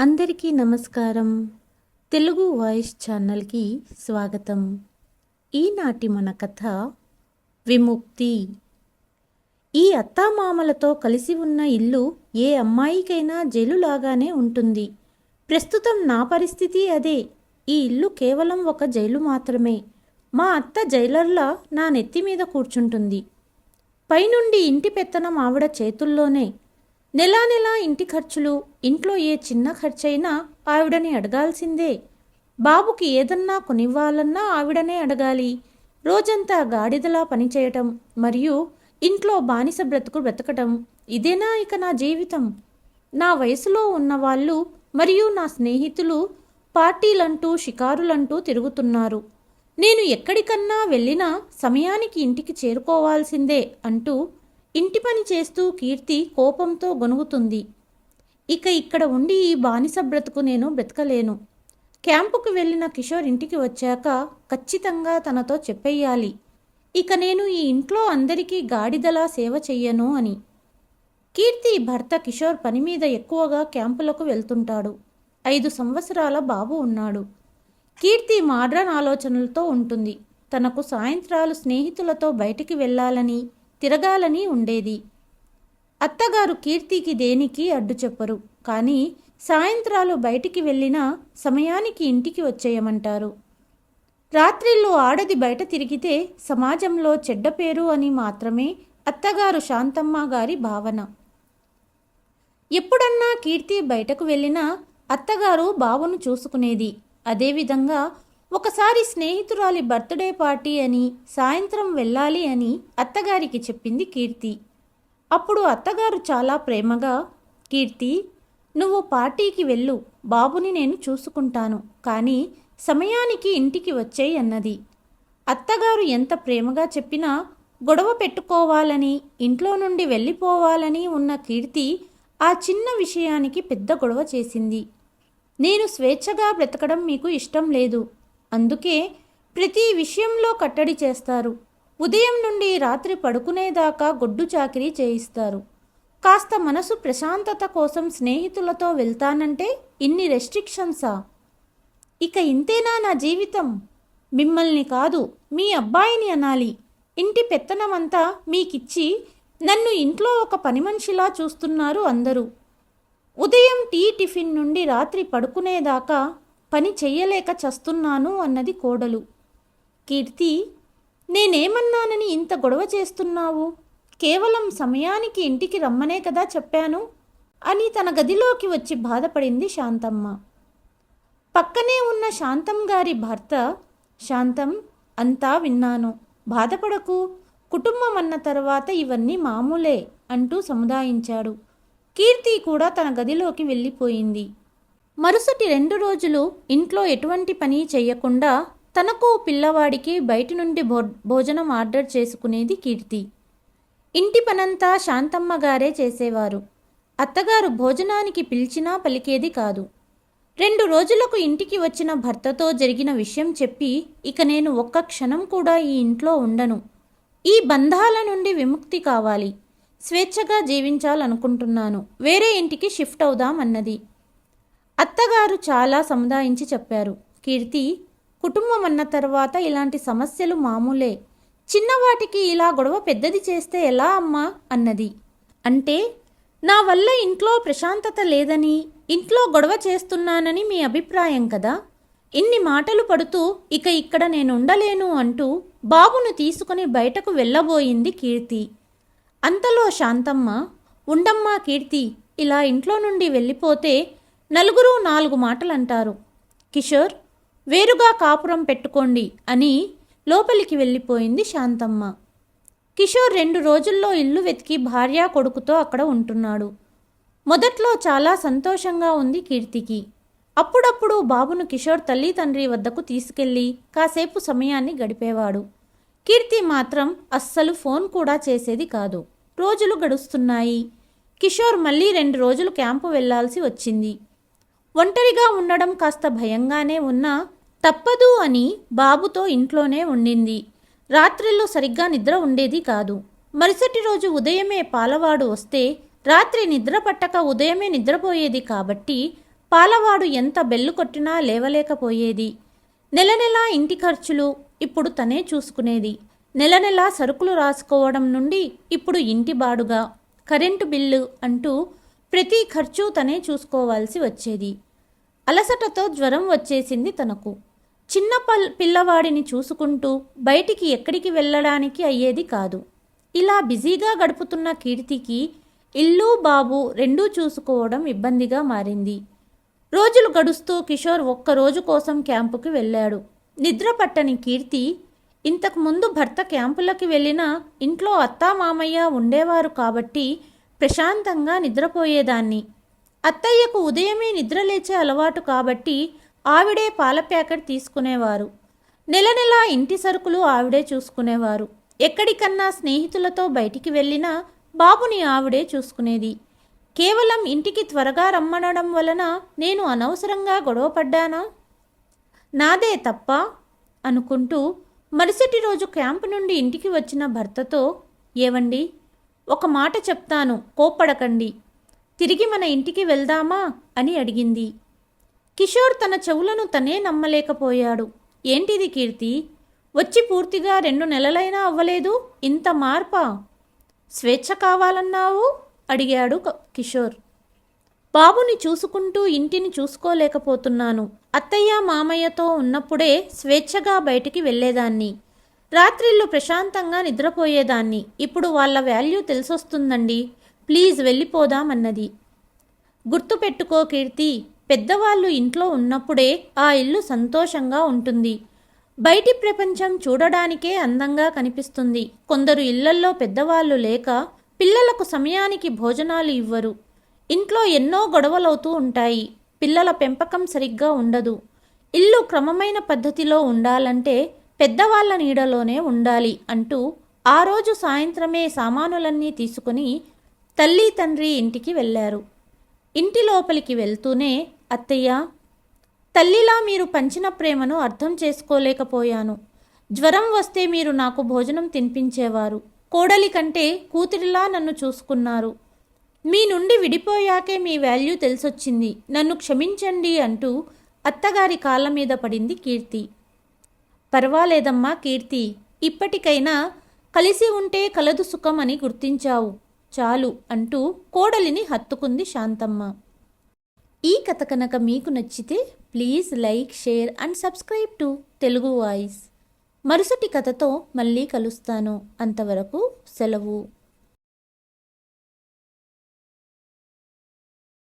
అందరికీ నమస్కారం. తెలుగు వాయిస్ ఛానల్కి స్వాగతం. ఈనాటి మన కథ విముక్తి. ఈ అత్తామామలతో కలిసి ఉన్న ఇల్లు ఏ అమ్మాయికైనా జైలులాగానే ఉంటుంది. ప్రస్తుతం నా పరిస్థితి అదే. ఈ ఇల్లు కేవలం ఒక జైలు మాత్రమే. మా అత్త జైలర్లా నా నెత్తి మీద కూర్చుంటుంది. పైనుండి ఇంటి పెత్తనం ఆవిడ చేతుల్లోనే నెలా నెలా ఇంటి ఖర్చులు ఇంట్లో ఏ చిన్న ఖర్చైనా ఆవిడని అడగాల్సిందే. బాబుకి ఏదన్నా కొనివ్వాలన్నా ఆవిడనే అడగాలి. రోజంతా గాడిదలా పనిచేయటం మరియు ఇంట్లో బానిస బ్రతుకు బ్రతకటం ఇదేనా ఇక నా జీవితం? నా వయసులో ఉన్నవాళ్ళు మరియు నా స్నేహితులు పార్టీలంటూ షికారులంటూ తిరుగుతున్నారు. నేను ఎక్కడికన్నా వెళ్ళినా సమయానికి ఇంటికి చేరుకోవాల్సిందే అంటూ ఇంటి పని చేస్తూ కీర్తి కోపంతో గొనుగుతుంది ఇక ఇక్కడ ఉండి ఈ బానిస బ్రతుకు నేను బ్రతకలేను. క్యాంపుకు వెళ్ళిన కిషోర్ ఇంటికి వచ్చాక ఖచ్చితంగా తనతో చెప్పేయాలి ఇక నేను ఈ ఇంట్లో అందరికీ గాడిదలా సేవ చెయ్యను అని. కీర్తి భర్త కిషోర్ పని మీద ఎక్కువగా క్యాంపులకు వెళ్తుంటాడు. ఐదు సంవత్సరాల బాబు ఉన్నాడు. కీర్తి మాడ్రన్ ఆలోచనలతో ఉంటుంది. తనకు సాయంత్రాలు స్నేహితులతో బయటికి వెళ్ళాలని తిరగాలని ఉండేది. అత్తగారు కీర్తికి దేనికి అడ్డు చెప్పరు. కానీ సాయంత్రాలు బయటికి వెళ్ళినా సమయానికి ఇంటికి వచ్చేయమంటారు. రాత్రిళ్ళు ఆడది బయట తిరిగితే సమాజంలో చెడ్డ పేరు అని మాత్రమే అత్తగారు శాంతమ్మ గారి భావన. ఎప్పుడన్నా కీర్తి బయటకు వెళ్ళినా అత్తగారు బావను చూసుకునేది. అదేవిధంగా ఒకసారి స్నేహితురాలి బర్త్డే పార్టీ అని సాయంత్రం వెళ్ళాలి అని అత్తగారికి చెప్పింది కీర్తి. అప్పుడు అత్తగారు చాలా ప్రేమగా కీర్తి నువ్వు పార్టీకి వెళ్ళు బాబుని నేను చూసుకుంటాను కానీ సమయానికి ఇంటికి వచ్చేయి అన్నది. అత్తగారు ఎంత ప్రేమగా చెప్పినా గొడవ పెట్టుకోవాలని ఇంట్లో నుండి వెళ్ళిపోవాలని ఉన్న కీర్తి ఆ చిన్న విషయానికి పెద్ద గొడవ చేసింది. నేను స్వేచ్ఛగా బ్రతకడం మీకు ఇష్టం లేదు అందుకే ప్రతి విషయంలో కట్టడి చేస్తారు. ఉదయం నుండి రాత్రి పడుకునేదాకా గొడ్డు చాకిరీ చేయిస్తారు. కాస్త మనసు ప్రశాంతత కోసం స్నేహితులతో వెళ్తానంటే ఇన్ని రెస్ట్రిక్షన్సా? ఇక ఇంతేనా నా జీవితం? మిమ్మల్ని కాదు మీ అబ్బాయిని అనాలి. ఇంటి పెత్తనమంతా మీకిచ్చి నన్ను ఇంట్లో ఒక పని మనిషిలా చూస్తున్నారు అందరూ. ఉదయం టీ టిఫిన్ నుండి రాత్రి పడుకునేదాకా పని చెయ్యలేక చస్తున్నాను అన్నది కోడలు. కీర్తి నేనేమన్నానని ఇంత గొడవ చేస్తున్నావు? కేవలం సమయానికి ఇంటికి రమ్మనే కదా చెప్పాను? అని తన గదిలోకి వచ్చి బాధపడింది శాంతమ్మ. పక్కనే ఉన్న శాంతం గారి భర్త శాంతం అంతా విన్నాను. బాధపడకు. కుటుంబం అన్న తర్వాత ఇవన్నీ మామూలే అంటూ సముదాయించాడు. కీర్తి కూడా తన గదిలోకి వెళ్ళిపోయింది. మరుసటి రెండు రోజులు ఇంట్లో ఎటువంటి పని చేయకుండా తనకు పిల్లవాడికి బయటి నుండి భో భోజనం ఆర్డర్ చేసుకునేది కీర్తి. ఇంటి పనంతా శాంతమ్మ గారే చేసేవారు. అత్తగారు భోజనానికి పిలిచినా పలికేది కాదు. రెండు రోజులకు ఇంటికి వచ్చిన భర్తతో జరిగిన విషయం చెప్పి ఇక నేను ఒక్క క్షణం కూడా ఈ ఇంట్లో ఉండను. ఈ బంధాల నుండి విముక్తి కావాలి. స్వేచ్ఛగా జీవించాలనుకుంటున్నాను. వేరే ఇంటికి షిఫ్ట్ అవుదాం అన్నది అత్తగారు చాలా సముదాయించి చెప్పారు. కీర్తి కుటుంబం అన్న తర్వాత ఇలాంటి సమస్యలు మామూలే. చిన్నవాటికి ఇలా గొడవ పెద్దది చేస్తే ఎలా అమ్మా? అన్నది. అంటే నా వల్ల ఇంట్లో ప్రశాంతత లేదని ఇంట్లో గొడవ చేస్తున్నానని మీ అభిప్రాయం కదా? ఇన్ని మాటలు పడుతూ ఇక ఇక్కడ నేను ఉండలేను అంటూ బాబును తీసుకుని బయటకు వెళ్ళబోయింది కీర్తి. అంతలో శాంతమ్మ ఉండమ్మా కీర్తి ఇలా ఇంట్లో నుండి వెళ్ళిపోతే నలుగురు నాలుగు మాటలు అంటారు కిషోర్ వేరుగా కాపురం పెట్టుకోండి అని లోపలికి వెళ్ళిపోయింది శాంతమ్మ. కిషోర్ రెండు రోజుల్లో ఇల్లు వెతికి భార్యా కొడుకుతో అక్కడ ఉంటున్నాడు. మొదట్లో చాలా సంతోషంగా ఉంది కీర్తికి. అప్పుడప్పుడు బాబును కిషోర్ తల్లి తండ్రి వద్దకు తీసుకెళ్ళి కాసేపు సమయాన్ని గడిపేవాడు. కీర్తి మాత్రం అస్సలు ఫోన్ కూడా చేసేది కాదు. రోజులు గడుస్తున్నాయి. కిషోర్ మళ్ళీ రెండు రోజులు క్యాంపు వెళ్ళాల్సి వచ్చింది. ఒంటరిగా ఉండడం కాస్త భయంగానే ఉన్నా తప్పదు అని బాబుతో ఇంట్లోనే ఉండింది. రాత్రిలో సరిగ్గా నిద్ర ఉండేది కాదు. మరుసటి రోజు ఉదయమే పాలవాడు వస్తే రాత్రి నిద్ర పట్టక ఉదయమే నిద్రపోయేది కాబట్టి పాలవాడు ఎంత బెల్లు కొట్టినా లేవలేకపోయేది. నెల నెలా ఇంటి ఖర్చులు ఇప్పుడు తనే చూసుకునేది. నెల నెలా సరుకులు రాసుకోవడం నుండి ఇప్పుడు ఇంటి బాడుగా కరెంటు బిల్లు అంటూ ప్రతి ఖర్చు తనే చూసుకోవాల్సి వచ్చేది. అలసటతో జ్వరం వచ్చేసింది తనకు. చిన్న పల్ పిల్లవాడిని చూసుకుంటూ బయటికి ఎక్కడికి వెళ్ళడానికి అయ్యేది కాదు. ఇలా బిజీగా గడుపుతున్న కీర్తికి ఇల్లు బాబు రెండూ చూసుకోవడం ఇబ్బందిగా మారింది. రోజులు గడుస్తూ కిషోర్ ఒక్క రోజు కోసం క్యాంపుకి వెళ్ళాడు. నిద్ర పట్టని కీర్తి ఇంతకుముందు భర్త క్యాంపులకి వెళ్ళినా ఇంట్లో అత్తా మామయ్య ఉండేవారు కాబట్టి ప్రశాంతంగా నిద్రపోయేదాన్ని. అత్తయ్యకు ఉదయమే నిద్రలేచే అలవాటు కాబట్టి ఆవిడే పాల ప్యాకెట్ తీసుకునేవారు. నెల నెలా ఇంటి సరుకులు ఆవిడే చూసుకునేవారు. ఎక్కడికన్నా స్నేహితులతో బయటికి వెళ్ళినా బాబుని ఆవిడే చూసుకునేది. కేవలం ఇంటికి త్వరగా రమ్మనడం వలన నేను అనవసరంగా గొడవపడ్డానా నాదే తప్ప అనుకుంటూ మరుసటి రోజు క్యాంపు నుండి ఇంటికి వచ్చిన భర్తతో ఏవండి? ఒక మాట చెప్తాను కోప్పడకండి. తిరిగి మన ఇంటికి వెళ్దామా? అని అడిగింది. కిషోర్ తన చెవులను తనే నమ్మలేకపోయాడు. ఏంటిది కీర్తి? వచ్చి పూర్తిగా రెండు నెలలైనా అవ్వలేదు? ఇంత మార్పా? స్వేచ్ఛ కావాలన్నావు? అడిగాడు క- కిషోర్. బాబుని చూసుకుంటూ ఇంటిని చూసుకోలేకపోతున్నాను. అత్తయ్య మామయ్యతో ఉన్నప్పుడే స్వేచ్ఛగా బయటికి వెళ్ళేదాన్ని. రాత్రిళ్ళు ప్రశాంతంగా నిద్రపోయేదాన్ని. ఇప్పుడు వాళ్ళ వాల్యూ తెలిసొస్తుందండి. ప్లీజ్ వెళ్ళిపోదామన్నది గుర్తుపెట్టుకో కీర్తి పెద్దవాళ్ళు ఇంట్లో ఉన్నప్పుడే ఆ ఇల్లు సంతోషంగా ఉంటుంది. బయటి ప్రపంచం చూడడానికే అందంగా కనిపిస్తుంది. కొందరు ఇళ్ళల్లో పెద్దవాళ్ళు లేక పిల్లలకు సమయానికి భోజనాలు ఇవ్వరు. ఇంట్లో ఎన్నో గొడవలవుతూ ఉంటాయి. పిల్లల పెంపకం సరిగ్గా ఉండదు. ఇల్లు క్రమమైన పద్ధతిలో ఉండాలంటే పెద్దవాళ్ళ నీడలోనే ఉండాలి అంటూ ఆ రోజు సాయంత్రమే సామానులన్నీ తీసుకుని తల్లి తండ్రి ఇంటికి వెళ్ళారు. ఇంటి లోపలికి వెళ్తూనే అత్తయ్య తల్లిలా మీరు పంచిన ప్రేమను అర్థం చేసుకోలేకపోయాను. జ్వరం వస్తే మీరు నాకు భోజనం తినిపించేవారు. కోడలి కంటే కూతురిలా నన్ను చూసుకున్నారు. మీ నుండి విడిపోయాకే మీ వాల్యూ తెలిసొచ్చింది. నన్ను క్షమించండి అంటూ అత్తగారి కాళ్ళ మీద పడింది కీర్తి. పర్వాలేదమ్మా కీర్తి ఇప్పటికైనా కలిసి ఉంటే కలదు సుఖం అని గుర్తించావు. చాలు అంటూ కోడలిని హత్తుకుంది శాంతమ్మ. ఈ కథ కనుక మీకు నచ్చితే please like share and subscribe to Telugu voice. మరుసటి కథతో మళ్ళీ కలుస్తాను. అంతవరకు సెలవు.